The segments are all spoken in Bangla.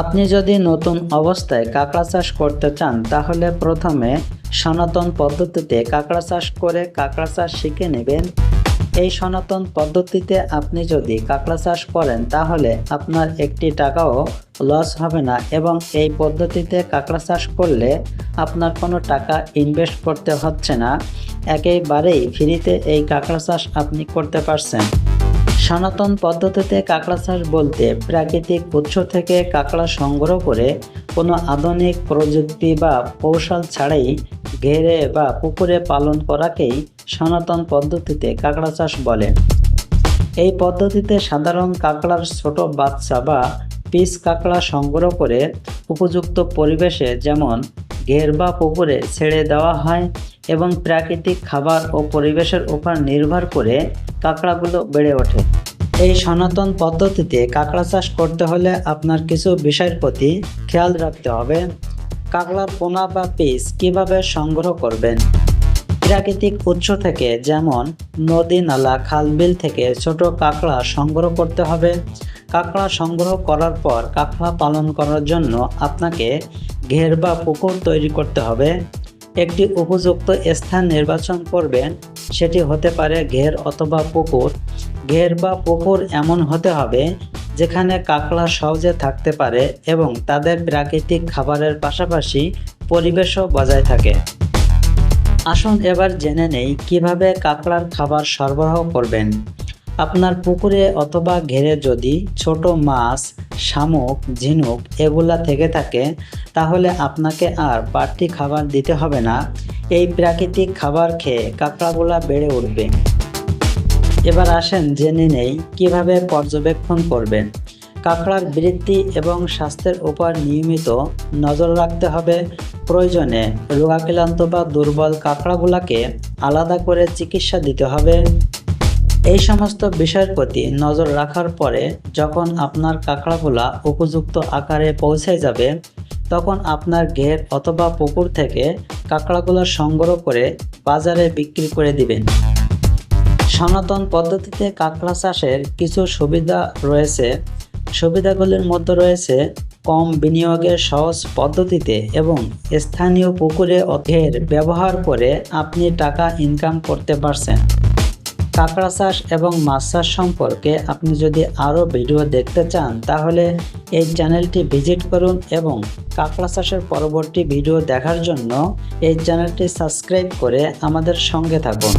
আপনি যদি নতুন অবস্থায় কাঁকড়া চাষ করতে চান, তাহলে প্রথমে সনাতন পদ্ধতিতে কাঁকড়া চাষ করে কাঁকড়া চাষ শিখে নেবেন। এই সনাতন পদ্ধতিতে আপনি যদি কাঁকড়া চাষ করেন, তাহলে আপনার একটি টাকাও লস হবে না এবং এই পদ্ধতিতে কাঁকড়া চাষ করলে আপনার কোনো টাকা ইনভেস্ট করতে হচ্ছে না। একেবারেই ফ্রিতে এই কাঁকড়া চাষ আপনি করতে পারছেন। সনাতন পদ্ধতিতে কাঁকড়া চাষ বলতে প্রাকৃতিক উৎস থেকে কাঁকড়া সংগ্রহ করে কোনো আধুনিক প্রযুক্তি বা কৌশল ছাড়াই ঘেরে বা পুকুরে পালন করাকেই সনাতন পদ্ধতিতে কাঁকড়া চাষ বলে। এই পদ্ধতিতে সাধারণ কাঁকড়ার ছোট বাচ্চা বা পিস কাঁকড়া সংগ্রহ করে উপযুক্ত পরিবেশে যেমন ঘের বা পুকুরে ছেড়ে দেওয়া হয় এবং প্রাকৃতিক খাবার ও পরিবেশের উপর নির্ভর করে কাঁকড়াগুলো বেড়ে ওঠে। এই সনাতন পদ্ধতিতে কাঁকড়া চাষ করতে হলে আপনার কিছু বিষয়ের প্রতি খেয়াল রাখতে হবে। কাঁকড়ার পোনা বা পিস কীভাবে সংগ্রহ করবেন? প্রাকৃতিক উৎস থেকে যেমন নদী নালা, খালবিল থেকে ছোট কাঁকড়া সংগ্রহ করতে হবে। কাঁকড়া সংগ্রহ করার পর কাঁকড়া পালন করার জন্য আপনাকে ঘের বা পুকুর তৈরি করতে হবে। একটি উপযুক্ত স্থান নির্বাচন করবেন, সেটি হতে পারে ঘের অথবা পুকুর। ঘের বা পুকুর এমন হতে হবে, যেখানে কাঁকড়া সহজে থাকতে পারে এবং তাদের প্রাকৃতিক খাবারের পাশাপাশি পরিবেশও বজায় থাকে। আসুন এবার জেনে নেই কীভাবে কাঁকড়ার খাবার সরবরাহ করবেন। আপনার পুকুরে অথবা ঘেরে যদি ছোট মাছ, শামুক, ঝিনুক এগুলা থেকে থাকে, তাহলে আপনাকে আর বাড়তি খাবার দিতে হবে না। এই প্রাকৃতিক খাবার খেয়ে কাঁকড়াগুলা বেড়ে উঠবে। এবার আসেন জেনে নেই কীভাবে পর্যবেক্ষণ করবেন। কাঁকড়ার বৃদ্ধি এবং স্বাস্থ্যের উপর নিয়মিত নজর রাখতে হবে। প্রয়োজনে রোগাক্রান্ত বা দুর্বল কাঁকড়াগুলাকে আলাদা করে চিকিৎসা দিতে হবে। এই সমস্ত বিষয়ের প্রতি নজর রাখার পরে যখন আপনার কাঁকড়াগুলা উপযুক্ত আকারে পৌঁছে যাবে, তখন আপনার ঘের অথবা পুকুর থেকে কাঁকড়াগুলো সংগ্রহ করে বাজারে বিক্রি করে দিবেন। সনাতন পদ্ধতিতে কাঁকড়া চাষের কিছু সুবিধা রয়েছে। সুবিধাগুলির মধ্যে রয়েছে কম বিনিয়োগের সহজ পদ্ধতিতে এবং স্থানীয় পুকুরে অধের ব্যবহার করে আপনি টাকা ইনকাম করতে পারছেন। কাঁকড়া চাষ এবং মাছ চাষ সম্পর্কে আপনি যদি আরও ভিডিও দেখতে চান, তাহলে এই চ্যানেলটি ভিজিট করুন এবং কাঁকড়া চাষের পরবর্তী ভিডিও দেখার জন্য এই চ্যানেলটি সাবস্ক্রাইব করে আমাদের সঙ্গে থাকুন।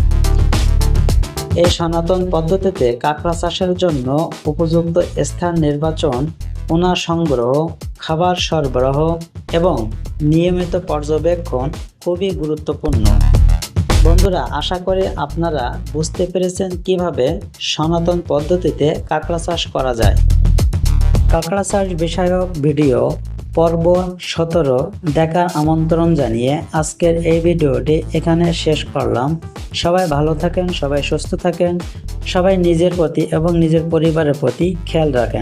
এই সনাতন পদ্ধতিতে কাঁকড়া চাষের জন্য উপযুক্ত স্থান নির্বাচন পোনা সংগ্রহ, খাবার সরবরাহ এবং নিয়মিত পর্যবেক্ষণ খুবই গুরুত্বপূর্ণ। বন্ধুরা, আশা করি আপনারা বুঝতে পেরেছেন কীভাবে সনাতন পদ্ধতিতে কাঁকড়া চাষ করা যায়। কাঁকড়া চাষ বিষয়ক ভিডিও পর্ব সতেরো দেখার আমন্ত্রণ জানিয়ে আজকের এই ভিডিওটি এখানে শেষ করলাম। সবাই ভালো থাকেন, সবাই সুস্থ থাকেন, সবাই নিজের প্রতি এবং নিজের পরিবারের প্রতি খেয়াল রাখেন।